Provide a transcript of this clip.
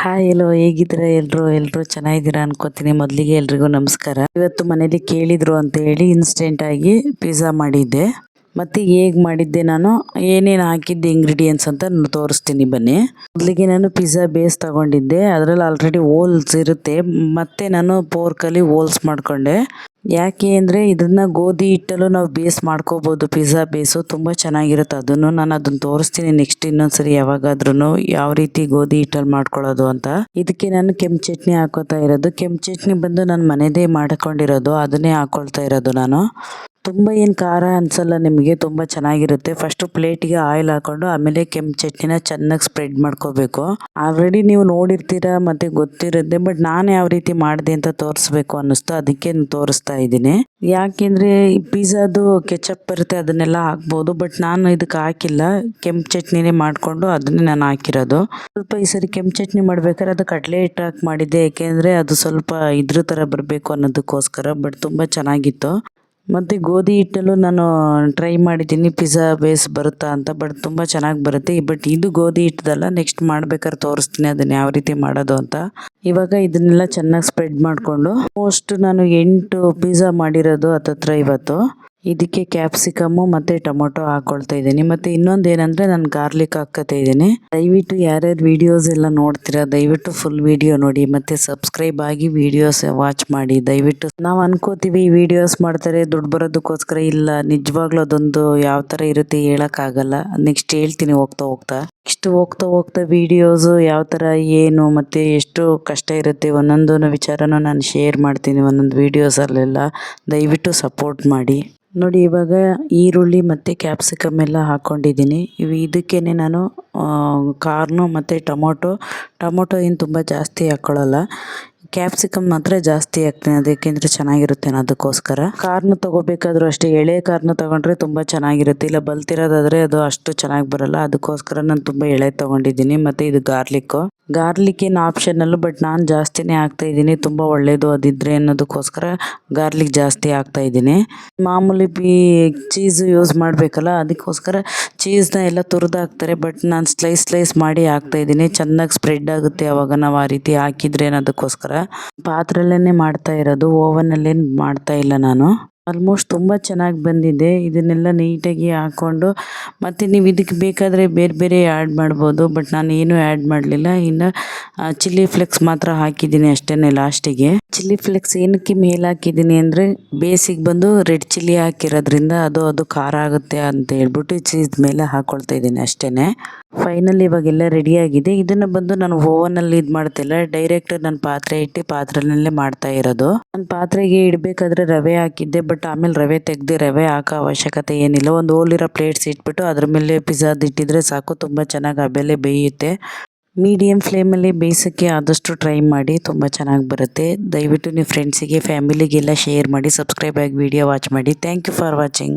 Hi ಎಲ್ಲೋ ಹೇಗಿದ್ದೀರಾ? ಎಲ್ರು? ಎಲ್ರು ಚೆನ್ನಾಗಿದ್ದೀರಾ ಅನ್ಕೋತೀನಿ. ಮೊದಲಿಗೆ ಎಲ್ರಿಗೂ ನಮಸ್ಕಾರ. ಇವತ್ತು ಮನೇಲಿ ಕೇಳಿದ್ರು ಅಂತ ಹೇಳಿ ಇನ್ಸ್ಟೆಂಟಾಗಿ ಪಿಜ್ಜಾ ಮಾಡಿದ್ದೆ. ಮತ್ತೆ ಹೇಗೆ ಮಾಡಿದ್ದೆ ನಾನು, ಏನೇನು ಹಾಕಿದ್ದೆ ಇಂಗ್ರೀಡಿಯೆಂಟ್ಸ್ ಅಂತ ನಾನು ತೋರಿಸ್ತೀನಿ ಬನ್ನಿ. ಮೊದಲಿಗೆ ನಾನು ಪಿಜ್ಜಾ ಬೇಸ್ ತಗೊಂಡಿದ್ದೆ, ಅದರಲ್ಲಿ ಆಲ್ರೆಡಿ ಹೋಲ್ಸ್ ಇರುತ್ತೆ. ಮತ್ತೆ ನಾನು ಪೋರ್ಕಲ್ಲಿ ಹೋಲ್ಸ್ ಮಾಡ್ಕೊಂಡೆ. ಯಾಕೆ ಅಂದರೆ ಇದನ್ನ ಗೋಧಿ ಹಿಟ್ಟಲ್ಲೂ ನಾವು ಬೇಸ್ ಮಾಡ್ಕೋಬೋದು ಪಿಜ್ಜಾ ಬೇಸು ತುಂಬ ಚೆನ್ನಾಗಿರುತ್ತೆ ಅದನ್ನು, ನಾನು ಅದನ್ನು ತೋರಿಸ್ತೀನಿ ನೆಕ್ಸ್ಟ್ ಇನ್ನೊಂದ್ಸರಿ ಯಾವಾಗಾದ್ರೂ ಯಾವ ರೀತಿ ಗೋಧಿ ಹಿಟ್ಟಲ್ಲಿ ಮಾಡ್ಕೊಳ್ಳೋದು ಅಂತ. ಇದಕ್ಕೆ ನಾನು ಕೆಂಪು ಚಟ್ನಿ ಹಾಕೋತಾ ಇರೋದು. ಕೆಂಪು ಚಟ್ನಿ ಬಂದು ನಾನು ಮನೆದೇ ಮಾಡ್ಕೊಂಡಿರೋದು, ಅದನ್ನೇ ಹಾಕೊಳ್ತಾ ಇರೋದು ನಾನು. ತುಂಬ ಏನು ಖಾರ ಅನ್ಸಲ್ಲ ನಿಮಗೆ, ತುಂಬ ಚೆನ್ನಾಗಿರುತ್ತೆ. ಫಸ್ಟು ಪ್ಲೇಟಿಗೆ ಆಯಿಲ್ ಹಾಕೊಂಡು, ಆಮೇಲೆ ಕೆಂಪು ಚಟ್ನಿನ ಚೆನ್ನಾಗಿ ಸ್ಪ್ರೆಡ್ ಮಾಡ್ಕೋಬೇಕು. ಆಲ್ರೆಡಿ ನೀವು ನೋಡಿರ್ತೀರ ಮತ್ತು ಗೊತ್ತಿರುತ್ತೆ ಬಟ್ ನಾನು ಯಾವ ರೀತಿ ಮಾಡಿದೆ ಅಂತ ತೋರಿಸ್ಬೇಕು ಅನ್ನಿಸ್ತು. ಅದಕ್ಕೆ ತೋರಿಸ್ತಾ ಇದ್ದೀನಿ. ಯಾಕೆಂದರೆ ಈ ಪಿಜ್ಜಾದು ಕೆಚಪ್ ಬರುತ್ತೆ, ಅದನ್ನೆಲ್ಲ ಹಾಕ್ಬೋದು. ಬಟ್ ನಾನು ಇದಕ್ಕೆ ಹಾಕಿಲ್ಲ. ಕೆಂಪು ಚಟ್ನಿನೇ ಮಾಡಿಕೊಂಡು ಅದನ್ನೇ ನಾನು ಹಾಕಿರೋದು. ಸ್ವಲ್ಪ ಈ ಸರಿ ಕೆಂಪು ಚಟ್ನಿ ಮಾಡ್ಬೇಕಾದ್ರೆ ಅದು ಕಡಲೆ ಹಿಟ್ಟು ಹಾಕಿ ಮಾಡಿದ್ದೆ. ಏಕೆಂದರೆ ಅದು ಸ್ವಲ್ಪ ಇದ್ರ ಥರ ಬರಬೇಕು ಅನ್ನೋದಕ್ಕೋಸ್ಕರ ಬಟ್ ತುಂಬ ಚೆನ್ನಾಗಿತ್ತು. ಮತ್ತು ಗೋಧಿ ಹಿಟ್ಟಲ್ಲೂ ನಾನು ಟ್ರೈ ಮಾಡಿದ್ದೀನಿ. ಪಿಜ್ಜಾ ಬೇಸ್ ಬರುತ್ತಾ ಅಂತ ಬಟ್ ತುಂಬ ಚೆನ್ನಾಗಿ ಬರುತ್ತೆ. ಬಟ್ ಇದು ಗೋಧಿ ಹಿಟ್ಟದಲ್ಲ ನೆಕ್ಸ್ಟ್ ಮಾಡ್ಬೇಕಾದ್ರೆ ತೋರಿಸ್ತೀನಿ ಅದನ್ನು ಯಾವ ರೀತಿ ಮಾಡೋದು ಅಂತ. ಇವಾಗ ಇದನ್ನೆಲ್ಲ ಚೆನ್ನಾಗಿ ಸ್ಪ್ರೆಡ್ ಮಾಡಿಕೊಂಡು ಮೋಸ್ಟ್ ನಾನು ಎಂಟು ಪಿಜ್ಜಾ ಮಾಡಿರೋದು ಹತ್ತತ್ರ ಇವತ್ತು. ಇದಕ್ಕೆ ಕ್ಯಾಪ್ಸಿಕಮ್ಮು ಮತ್ತು ಟೊಮೊಟೊ ಹಾಕ್ಕೊಳ್ತಾ ಇದ್ದೀನಿ. ಮತ್ತು ಇನ್ನೊಂದು ಏನಂದರೆ ನಾನು ಗಾರ್ಲಿಕ್ ಹಾಕ್ಕೊತಾ ಇದ್ದೀನಿ. ದಯವಿಟ್ಟು ಯಾರ್ಯಾರು ವೀಡಿಯೋಸ್ ಎಲ್ಲ ನೋಡ್ತೀರಾ, ದಯವಿಟ್ಟು ಫುಲ್ ವೀಡಿಯೋ ನೋಡಿ, ಮತ್ತು ಸಬ್ಸ್ಕ್ರೈಬ್ ಆಗಿ ವೀಡಿಯೋಸ್ ವಾಚ್ ಮಾಡಿ. ದಯವಿಟ್ಟು ನಾವು ಅನ್ಕೋತೀವಿ ವೀಡಿಯೋಸ್ ಮಾಡ್ತಾರೆ, ದುಡ್ಡು ಬರೋದಕ್ಕೋಸ್ಕರ ಇಲ್ಲ, ನಿಜವಾಗ್ಲೂ ಅದೊಂದು ಯಾವ ಥರ ಇರುತ್ತೆ ಹೇಳೋಕ್ಕಾಗಲ್ಲ. ನೆಕ್ಸ್ಟ್ ಹೇಳ್ತೀನಿ ಹೋಗ್ತಾ ಹೋಗ್ತಾ. ನೆಕ್ಸ್ಟ್ ಹೋಗ್ತಾ ಹೋಗ್ತಾ ವೀಡಿಯೋಸು ಯಾವ ಥರ ಏನು, ಮತ್ತು ಎಷ್ಟು ಕಷ್ಟ ಇರುತ್ತೆ ಒಂದೊಂದು ವಿಚಾರನೂ ನಾನು ಶೇರ್ ಮಾಡ್ತೀನಿ ಒಂದೊಂದು ವೀಡಿಯೋಸಲ್ಲೆಲ್ಲ ದಯವಿಟ್ಟು ಸಪೋರ್ಟ್ ಮಾಡಿ. ನೋಡಿ, ಇವಾಗ ಈರುಳ್ಳಿ ಮತ್ತು ಕ್ಯಾಪ್ಸಿಕಮ್ ಎಲ್ಲ ಹಾಕ್ಕೊಂಡಿದ್ದೀನಿ ಇವು ಇದಕ್ಕೇ ನಾನು ಕಾರ್ನು ಮತ್ತು ಟೊಮೊಟೊ. ಟೊಮೊಟೊ ಏನು ತುಂಬ ಜಾಸ್ತಿ ಹಾಕ್ಕೊಳ್ಳಲ್ಲ ಕ್ಯಾಪ್ಸಿಕಮ್ ಮಾತ್ರ ಜಾಸ್ತಿ ಹಾಕ್ತೀನಿ ಅದಕ್ಕೆಂದ್ರೆ ಚೆನ್ನಾಗಿರುತ್ತೆ ಅದಕ್ಕೋಸ್ಕರ ಕಾರ್ನ ತಗೋಬೇಕಾದ್ರೂ ಅಷ್ಟೇ, ಎಳೆ ಕಾರ್ನ ತಗೊಂಡ್ರೆ ತುಂಬ ಚೆನ್ನಾಗಿರುತ್ತೆ. ಇಲ್ಲ ಬಲ್ತಿರೋದಾದ್ರೆ ಅದು ಅಷ್ಟು ಚೆನ್ನಾಗಿ ಬರಲ್ಲ, ಅದಕ್ಕೋಸ್ಕರ ನಾನು ತುಂಬ ಎಳೆ ತಗೊಂಡಿದ್ದೀನಿ. ಮತ್ತೆ ಇದು ಗಾರ್ಲಿಕ್ಕು. ಗಾರ್ಲಿಕ್ ಏನು ಆಪ್ಷನಲ್ಲು ಬಟ್ ನಾನು ಜಾಸ್ತಿನೇ ಹಾಕ್ತಾ ಇದ್ದೀನಿ. ತುಂಬ ಒಳ್ಳೆಯದು ಅದಿದ್ದರೆ ಅನ್ನೋದಕ್ಕೋಸ್ಕರ ಗಾರ್ಲಿಕ್ ಜಾಸ್ತಿ ಹಾಕ್ತಾ ಇದ್ದೀನಿ. ಮಾಮೂಲಿ ಬಿ ಚೀಸು ಯೂಸ್ ಮಾಡಬೇಕಲ್ಲ, ಅದಕ್ಕೋಸ್ಕರ ಚೀಸ್ನ ಎಲ್ಲ ತುರಿದು ಹಾಕ್ತಾರೆ ಬಟ್ ನಾನು ಸ್ಲೈಸ್ ಸ್ಲೈಸ್ ಮಾಡಿ ಹಾಕ್ತಾ ಇದ್ದೀನಿ. ಚೆನ್ನಾಗಿ ಸ್ಪ್ರೆಡ್ ಆಗುತ್ತೆ ಅವಾಗ ನಾವು ಆ ರೀತಿ ಹಾಕಿದ್ರೆ ಅನ್ನೋದಕ್ಕೋಸ್ಕರ. ಪಾತ್ರೆಯಲ್ಲೇ ಮಾಡ್ತಾ ಇರೋದು ಓವನಲ್ಲೇನು ಮಾಡ್ತಾ ಇಲ್ಲ ನಾನು. ಆಲ್ಮೋಸ್ಟ್ ತುಂಬ ಚೆನ್ನಾಗಿ ಬಂದಿದೆ. ಇದನ್ನೆಲ್ಲ ನೀಟಾಗಿ ಹಾಕ್ಕೊಂಡು ಮತ್ತು ನೀವು ಇದಕ್ಕೆ ಬೇಕಾದರೆ ಬೇರೆ ಬೇರೆ ಆ್ಯಡ್ ಮಾಡ್ಬೋದು ಬಟ್ ನಾನು ಏನೂ ಆ್ಯಡ್ ಮಾಡಲಿಲ್ಲ. ಇನ್ನು ಚಿಲ್ಲಿ ಫ್ಲೆಕ್ಸ್ ಮಾತ್ರ ಹಾಕಿದ್ದೀನಿ ಅಷ್ಟೇ ಲಾಸ್ಟಿಗೆ ಚಿಲ್ಲಿ ಫ್ಲೆಕ್ಸ್ ಏನಕ್ಕೆ ಮೇಲೆ ಹಾಕಿದ್ದೀನಿ ಅಂದರೆ, ಬೇಸಿಗೆ ಬಂದು ರೆಡ್ ಚಿಲ್ಲಿ ಹಾಕಿರೋದ್ರಿಂದ ಅದು ಅದು ಖಾರ ಆಗುತ್ತೆ ಅಂತ ಹೇಳ್ಬಿಟ್ಟು ಚೀಸ್ ಮೇಲೆ ಹಾಕ್ಕೊಳ್ತಾ ಇದ್ದೀನಿ ಅಷ್ಟೇ ಫೈನಲ್ ಇವಾಗೆಲ್ಲ ರೆಡಿಯಾಗಿದೆ ಇದನ್ನು ಬಂದು ನಾನು ಓವನಲ್ಲಿ ಇದು ಮಾಡ್ತಿಲ್ಲ ಡೈರೆಕ್ಟ್ ನಾನು ಪಾತ್ರೆ ಇಟ್ಟು ಪಾತ್ರೆಯಲ್ಲೇ ಮಾಡ್ತಾ ಇರೋದು. ನಾನು ಪಾತ್ರೆಗೆ ಇಡಬೇಕಾದ್ರೆ ರವೆ ಹಾಕಿದ್ದೆ ಬಟ್ ಆಮೇಲೆ ರವೆ ತೆಗೆದು ರವೆ ಹಾಕೋ ಅವಶ್ಯಕತೆ ಏನಿಲ್ಲ. ಒಂದು ಹೋಲಿರೋ ಪ್ಲೇಟ್ಸ್ ಇಟ್ಬಿಟ್ಟು ಅದ್ರ ಮೇಲೆ ಪಿಜ್ಜಾದ ಇಟ್ಟಿದ್ರೆ ಸಾಕು. ತುಂಬ ಚೆನ್ನಾಗಿ ಆಮೇಲೆ ಬೇಯುತ್ತೆ. ಮೀಡಿಯಮ್ ಫ್ಲೇಮಲ್ಲಿ ಬೇಯಿಸೋಕ್ಕೆ ಆದಷ್ಟು ಟ್ರೈ ಮಾಡಿ. ತುಂಬ ಚೆನ್ನಾಗಿ ಬರುತ್ತೆ. ದಯವಿಟ್ಟು ನೀವು ಫ್ರೆಂಡ್ಸಿಗೆ ಫ್ಯಾಮಿಲಿಗೆಲ್ಲ ಶೇರ್ ಮಾಡಿ. ಸಬ್ಸ್ಕ್ರೈಬ್ ಆಗಿ ವಿಡಿಯೋ ವಾಚ್ ಮಾಡಿ. Thank you for watching